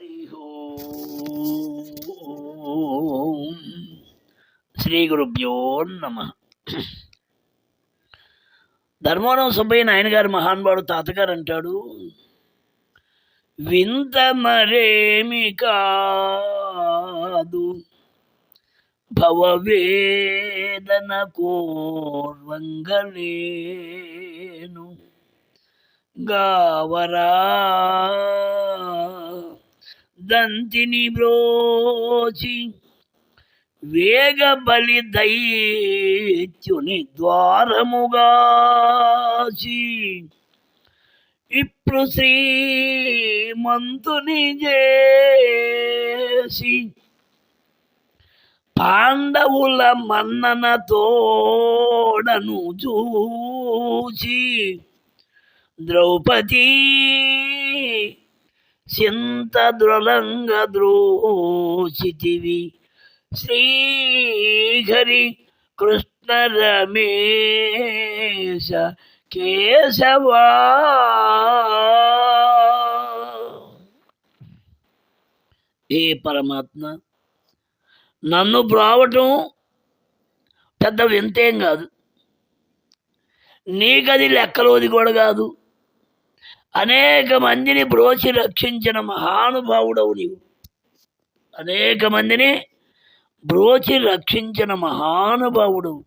హరి శ్రీ గురుభ్యో నమ ధర్మవరం సుబ్బయ్య నాయన గారు మహానుభావుడు తాతగారు అంటాడు వింత మరేమి కాదు భవవేదన కోర్వంగలేను గావరా దంతిని బ్రోచి వేగ బలి దైత్యుని ద్వారముగాచి. ఇప్పుడు శ్రీమంతుని చేసి పాండవుల మన్నన తోడను చూచి ద్రౌపదీ చింత దృలంగ ద్రోచితివి శ్రీహరి కృష్ణ రమేశ కేశవా. ఏ పరమాత్మ? నన్ను బ్రావటం పెద్ద వింతేం కాదు. నీకది లెక్కలోది కూడా కాదు. అనేక మందిని బ్రోచి రక్షించిన మహానుభావుడవు నీవు. అనేక మందిని బ్రోచి రక్షించిన మహానుభావుడు.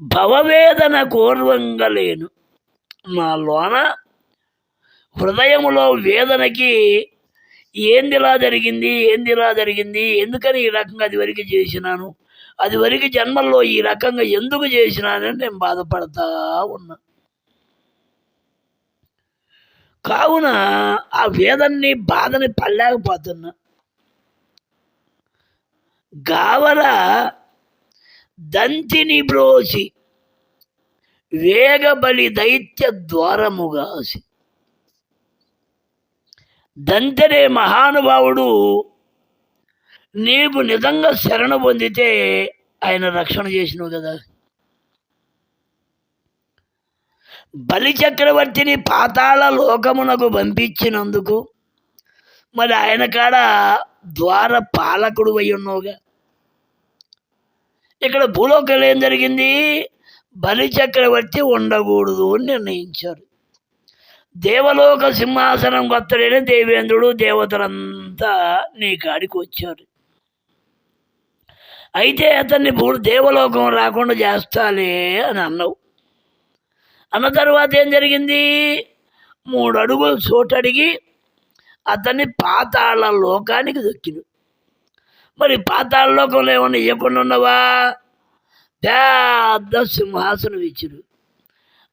భవవేదన కోర్వంగలేను నా లోన హృదయములో వేదనకి ఏందిలా జరిగింది ఏందిలా జరిగింది ఎందుకని ఈ రకంగా అది వరకు చేసినాను అది వరకు జన్మల్లో ఈ రకంగా ఎందుకు చేసినానని నేను బాధపడతా ఉన్నా. కావున ఆ వేదన్ని బాధని పడలేకపోతున్నా. గావర దంతిని బ్రోసి వేగబలి దైత్య ద్వారముగాసి దంతనే మహానుభావుడు నీవు నిజంగా శరణ పొందితే ఆయన రక్షణ చేసినావు కదా. బలి చక్రవర్తిని పాతాళ లోకమునకు పంపించినందుకు మరి ఆయన కాడ ద్వార పాలకుడు అయి ఉన్నావుగా. ఇక్కడ భూలోకంలో ఏం జరిగింది? బలి చక్రవర్తి ఉండకూడదు అని నిర్ణయించారు. దేవలోక సింహాసనం కొత్తడైన దేవేంద్రుడు దేవతలంతా నీ కాడికి వచ్చారు. అయితే అతన్ని దేవలోకం రాకుండా చేస్తాలే అని అన్నావు. అన్న తర్వాత ఏం జరిగింది? మూడు అడుగులు చోటడిగి అతన్ని పాతాళ లోకానికి దొక్కిడు మరి పాతాళ లోకంలో ఏమన్నా ఇవ్వకుండా ఉన్నావా? పెద్ద సింహాసనం ఇచ్చుడు.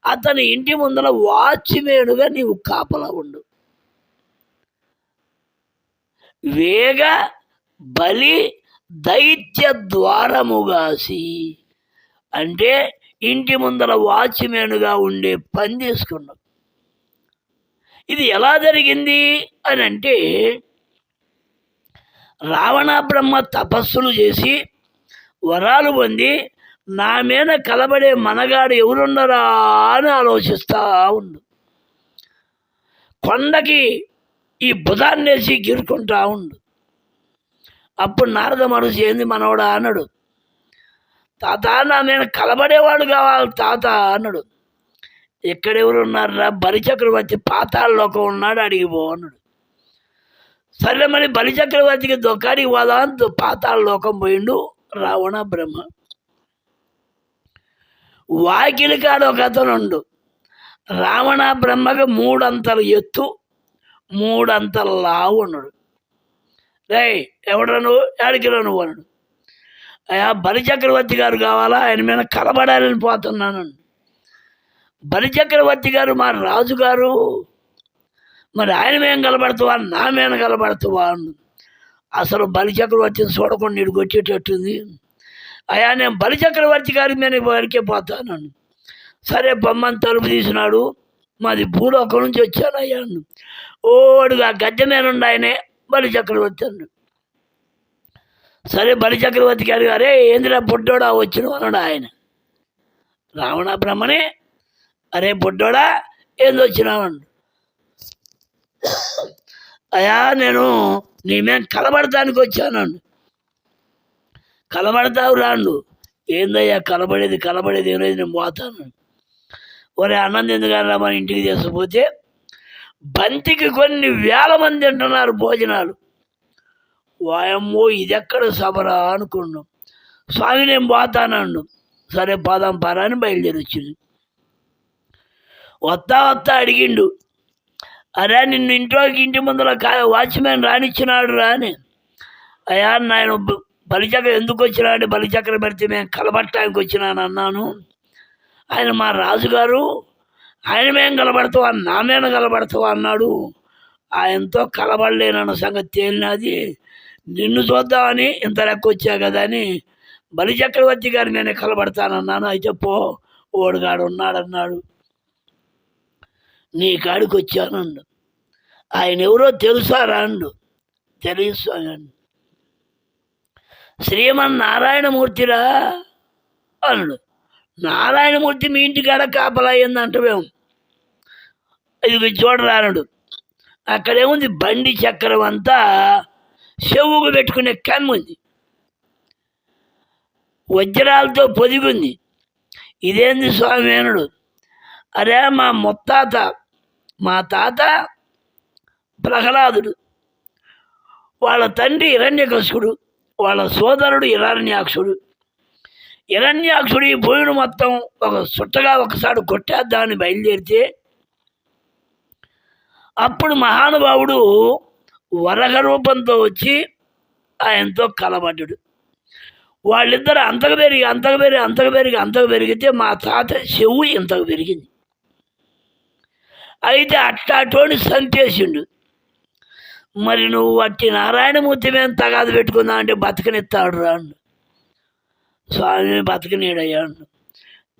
అతని ఇంటి ముందర వాచ్మేనుగా నీవు కాపలా ఉండు. వేగ బలి దైత్య ద్వారముగాసి. అంటే ఇంటి ముందర వాచ్మెన్గా ఉండే పని తీసుకున్నాం ఇది ఎలా జరిగింది అని అంటే రావణ బ్రహ్మ తపస్సులు చేసి వరాలు పొంది నా మీద కలబడే మనగాడు ఎవరున్నారా అని ఆలోచిస్తూ ఉండు. కొండకి ఈ బుధాన్నేసి గిరుకుంటా ఉండు. అప్పుడు నారద మనిషి ఏంది మనవడా అన్నాడు తాత నేను కలబడేవాడు కావాలి తాత అన్నాడు. ఎక్కడెవరు ఉన్నారా బలిచక్రవర్తి పాతాళ లోకం ఉన్నాడు అడిగిపో అన్నాడు. సరే మరి బలిచక్రవర్తికి దొక్కాడికి పోదా అని పాతాళ లోకం పోయిండు రావణ బ్రహ్మ. వాకిలి కాడ ఒక అతను ఉండు. రావణ బ్రహ్మకు మూడంతల ఎత్తు మూడంతల లావు ఉన్నాడు రే ఎవడ నువ్వు? ఏడికిరా నువ్వు? అన్నాడు. బలిచక్రవర్తి గారు కావాలా? ఆయన మీద కలబడాలని పోతున్నాను. బలిచక్రవర్తి గారు మా రాజుగారు మరి ఆయన మేము కలబడతావా? నా మీద కలబడతావా? అన్ను అసలు బలిచక్రవర్తిని చూడకుండా ఇడికి వచ్చేటట్టుంది. అయ్యా నేను బలిచక్రవర్తి గారి మీద వరకే పోతాను. సరే బొమ్మని తలుపు తీసినాడు. మాది భూలోకం నుంచి వచ్చాను అయ్యాను ఓడుగా గద్దె మీద ఉండి ఆయనే బలి చక్రవర్తి అన్నాడు. సరే బలి చక్రవర్తి గారు గారే ఏందిరా బుడ్డోడా వచ్చిన అన్నాడు ఆయన. రావణ బ్రహ్మనే అరే బుడ్డోడా ఏంది వచ్చినావు అయా నేను నీ మేం కలబడటానికి వచ్చానండి కలబడతావు రాండు ఏందయ్యా కలబడేది కలబడేది ఏం లేదు నేను పోతాను ఒరే అన్నం ఎందుకన్నా మన ఇంటికి తీసుకుపోతే బంతికి కొన్ని వేల మంది తింటున్నారు భోజనాలు. వాయమ్మో ఇది ఎక్కడ సబరా అనుకున్నాం. స్వామి నేను పోతానండు సరే పోదాం పారా అని బయలుదేరి వచ్చింది వస్తా వస్తా అడిగిండు. అరే నిన్ను ఇంట్లోకి ఇంటి ముందర కా వాచ్మెన్ రానిచ్చినాడు రాని అయ్యా నాయన బలిచక్ర ఎందుకు వచ్చినాడు బలిచక్ర పెడితే మేము కలబట్టడానికి వచ్చినాను అన్నాను. ఆయన మా రాజుగారు ఆయన మేము కలబడతావా నా మీద కలబడతావా అన్నాడు. ఆయనతో కలబడలేనన్న సంగతి తేలినది. నిన్ను చూద్దామని ఇంత లెక్క వచ్చా కదా అని బలిచక్రవర్తి గారి నేను కలబడతానన్నాను. అయితే పో ఓడుగాడు ఉన్నాడన్నాడు. నీ కాడికి వచ్చానండు ఆయన ఎవరో తెలుసా అండు తెలుసు అన్నాడు. శ్రీమన్నారాయణమూర్తిరా అన్నాడు. నారాయణమూర్తి మీ ఇంటికాడ కాపలా అయిందంట మేము ఇది చూడరానుడు అక్కడేముంది బండి చక్రం అంతా చెవుకు పెట్టుకునే కమ్ముంది. వజ్రాలతో పొదిగుంది. ఇదేంది స్వామినుడు అరే మా ముత్తాత మా తాత ప్రహ్లాదుడు. వాళ్ళ తండ్రి హిరణ్యకసుడు వాళ్ళ సోదరుడు హిరణ్యాక్షుడు. హిరణ్యాక్షుడు ఈ భూమిని మొత్తం ఒక సుట్టగా ఒకసారి కొట్టేద్దామని బయలుదేరితే అప్పుడు మహానుభావుడు వరగ రూపంతో వచ్చి ఆయనతో కలబడ్డాడు వాళ్ళిద్దరు అంతకు పెరిగి అంతకు పెరిగి అంతకు పెరిగి అంతకు పెరిగితే మా తాత చెవు ఇంతకు పెరిగింది. అయితే అట్టాటోని సంతేసిండు మరి నువ్వు అట్టి నారాయణమూర్తి మీద తగాదు పెట్టుకుందా అంటే బతకనిస్తాడు రాండు స్వామి బతకనీడయ్యాడు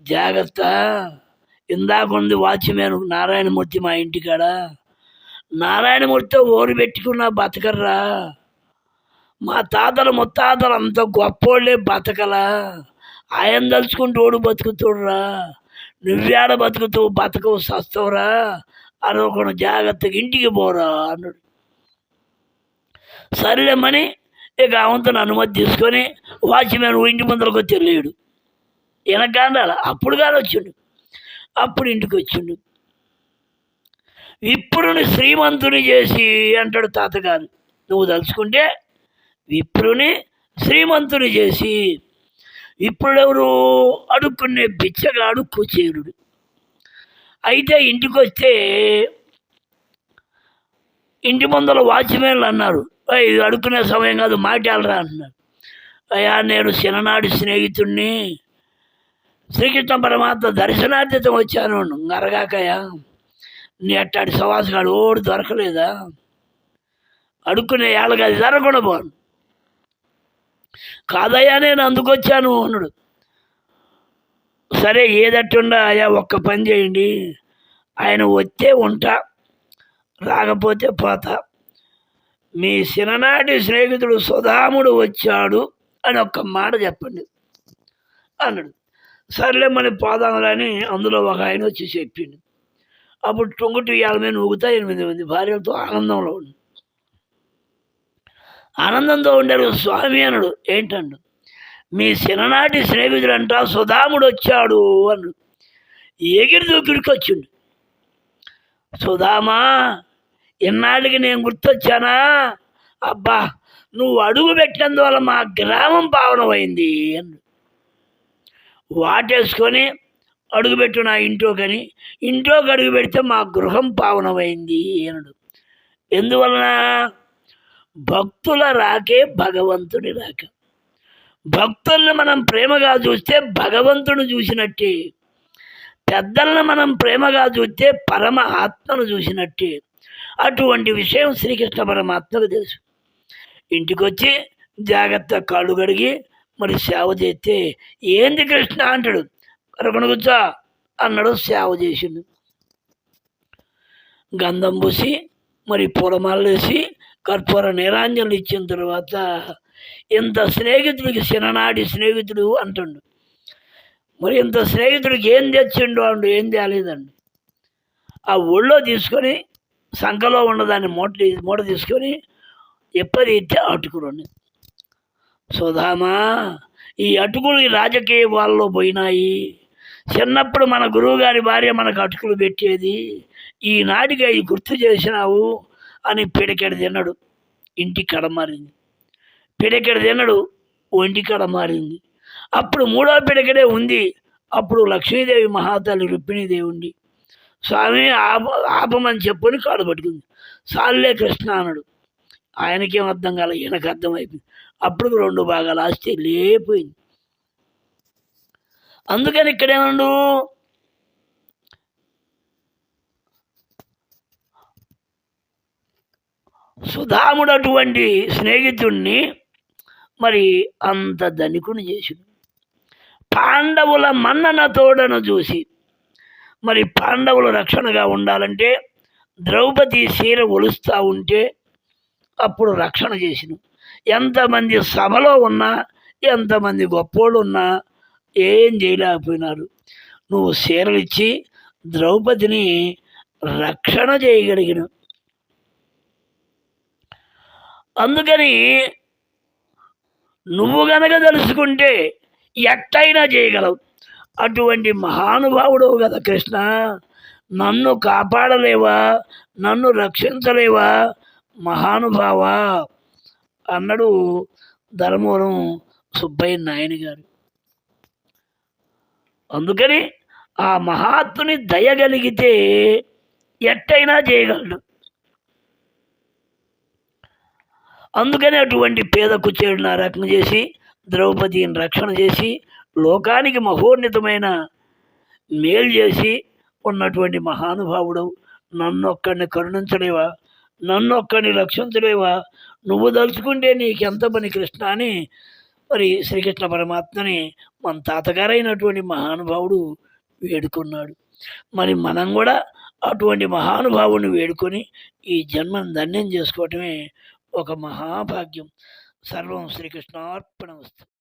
జాగ్రత్త ఇందాకుంది వాచ్మెన్ నారాయణమూర్తి మా ఇంటికాడ. నారాయణమూర్తితో ఓరు పెట్టుకున్న బతకర్రా. మా తాతలు ముత్తాతలు అంత గొప్పోళ్ళే బతకలా. ఆయన తలుచుకుంటూ ఓడు బతుకుతుడురా. నువ్వేడ బతుకుతూ బతకవు సస్తవురా అనుకున్న జాగ్రత్తగా ఇంటికి పోరా అన్నాడు. సరేమని ఇక అవంతను అనుమతి తీసుకొని వాచ్మెన్ ఇంటి ముందరకు వచ్చి లేడు వెనకాండాల అప్పుడు కానీ వచ్చిండు అప్పుడు ఇంటికి వచ్చిండు విప్రుని శ్రీమంతుని చేసి అంటాడు తాతగారు. నువ్వు తలుచుకుంటే విప్రుని శ్రీమంతుని చేసి ఇప్పుడెవరు? అడుక్కునే బిచ్చగాడు కుచేరుడు. అయితే ఇంటికి వస్తే ఇంటి ముందర వాచ్మెన్లు అన్నారు. ఇది అడుక్కునే సమయం కాదు మాట్లాడరా అంటున్నారు. అయ్యా నేను చిన్ననాటి స్నేహితుడిని శ్రీకృష్ణ పరమాత్మ దర్శనార్థితం వచ్చాను. నరగాకయ్యా. నీ అట్టాడి సవాసగాడు ఓడి దొరకలేదా? అడుక్కునే ఏళ్ళకి అది జరగకుండా పోను. కాదయ్యా నేను అందుకొచ్చాను అన్నాడు. సరే ఏదట్టుండా అయ్యా ఒక్క పని చేయండి. ఆయన వస్తే ఉంటా రాకపోతే పోతా. మీ చిన్ననాటి స్నేహితుడు సుధాముడు వచ్చాడు అని ఒక్క మాట చెప్పండి అన్నాడు. సర్లే మన పోదాంలని అందులో ఒక ఆయన వచ్చి చెప్పిండు. అప్పుడు టొంగుటి ఇవాళ మీద ఊగుతా ఎనిమిది మంది భార్యలతో ఆనందంలో ఉండు. ఆనందంతో ఉండారు స్వామి అనడు ఏంటండు? మీ చిన్ననాటి స్నేహితుడంట సుధాముడు వచ్చాడు అన్నాడు. ఎగిరి దూకిడికి వచ్చిండు. సుధామా ఇన్నాళ్ళకి నేను గుర్తొచ్చానా? అబ్బా నువ్వు అడుగు పెట్టినందువల్ల మా గ్రామం పావనమైంది అన్నాడు. వాటేసుకొని అడుగుపెట్టు నా ఇంట్లోకని. ఇంట్లోకి అడుగు పెడితే మా గృహం పావనమైంది అనడు. ఎందువలన? భక్తుల రాకే భగవంతుని రాక. భక్తుల్ని మనం ప్రేమగా చూస్తే భగవంతుని చూసినట్టే. పెద్దలను మనం ప్రేమగా చూస్తే పరమ ఆత్మను చూసినట్టే. అటువంటి విషయం శ్రీకృష్ణ పరమాత్మకు తెలుసు. ఇంటికొచ్చి జాగ్రత్త కాళ్ళు కడిగి మరి సేవ చేస్తే ఏంది కృష్ణ అంటాడు? కరకొన కూర్చో అన్నాడు సేవ చేసిండు. గంధం పూసి మరి పూలమాలలు వేసి కర్పూర నీరాంజనులు ఇచ్చిన తర్వాత ఇంత స్నేహితుడికి చిన్ననాటి స్నేహితుడు అంటుండు. మరి ఇంత స్నేహితుడికి ఏం తెచ్చిండు? అండు. ఏం తేలేదండి. ఆ ఒళ్ళో తీసుకొని సంఖలో ఉన్నదాన్ని మూట మూట తీసుకొని ఎప్పదైతే అటుకులు సుధామా ఈ అటుకులు ఈ రాజకీయ వాళ్ళలో పోయినాయి. చిన్నప్పుడు మన గురువుగారి భార్య మనకు అటుకులు పెట్టేది ఈనాటిగా ఈ గుర్తు చేసినావు అని పిడకెడు తిన్నాడు. ఇంటి కడ మారింది. పిడకెడు తిన్నాడు ఒంటి కడ మారింది. అప్పుడు మూడో పిడకెడే ఉంది. అప్పుడు లక్ష్మీదేవి మహాతల్లి రుక్మిణీదేవి ఉండి స్వామి ఆప ఆపమని చెప్పుని కాడు పట్టుకుంది. సాల్లే కృష్ణ అన్నాడు. ఆయనకేం అర్థం కాలే ఈయనకు అర్థమైపోయింది అప్పుడు రెండు భాగాలు ఆస్తి లేపోయింది. అందుకని ఇక్కడేమండు సుధాముడు అటువంటి స్నేహితుణ్ణి మరి అంత ధనికుని చేసిండు. పాండవుల మన్నన తోడను చూసి మరి పాండవులు రక్షణగా ఉండాలంటే ద్రౌపది చీర ఒలుస్తూ ఉంటే అప్పుడు రక్షణ చేసిన ఎంతమంది సభలో ఉన్నా ఎంతమంది గొప్పోళ్ళు ఉన్నా ఏం చేయలేకపోయినారు. నువ్వు చీరలు ఇచ్చి ద్రౌపదిని రక్షణ చేయగలిగిన. అందుకని నువ్వు గనక తెలుసుకుంటే ఎట్టయినా చేయగలవు. అటువంటి మహానుభావుడు కదా కృష్ణ నన్ను కాపాడలేవా? నన్ను రక్షించలేవా? మహానుభావా? అన్నాడు ధర్మవరం సుబ్బయ్య నాయన గారు అందుకని ఆ మహాత్ముని దయగలిగితే ఎట్టయినా చేయగలడు. అందుకని అటువంటి పేద కుచేరుని ఆ రకం చేసి ద్రౌపదిని రక్షణ చేసి లోకానికి మహోన్నతమైన మేలు చేసి ఉన్నటువంటి మహానుభావుడు నన్నొక్కడిని కరుణించడేవా కరుణించలేవా? రక్షించడేవా రక్షించలేవా? నువ్వు తలుచుకుంటే నీకెంత పని కృష్ణ అని మరి శ్రీకృష్ణ పరమాత్మని మన తాతగారైనటువంటి మహానుభావుడు వేడుకున్నాడు. మరి మనం కూడా అటువంటి మహానుభావుని వేడుకొని ఈ జన్మను ధన్యం చేసుకోవటమే ఒక మహాభాగ్యం. సర్వం శ్రీకృష్ణార్పణ వస్తుంది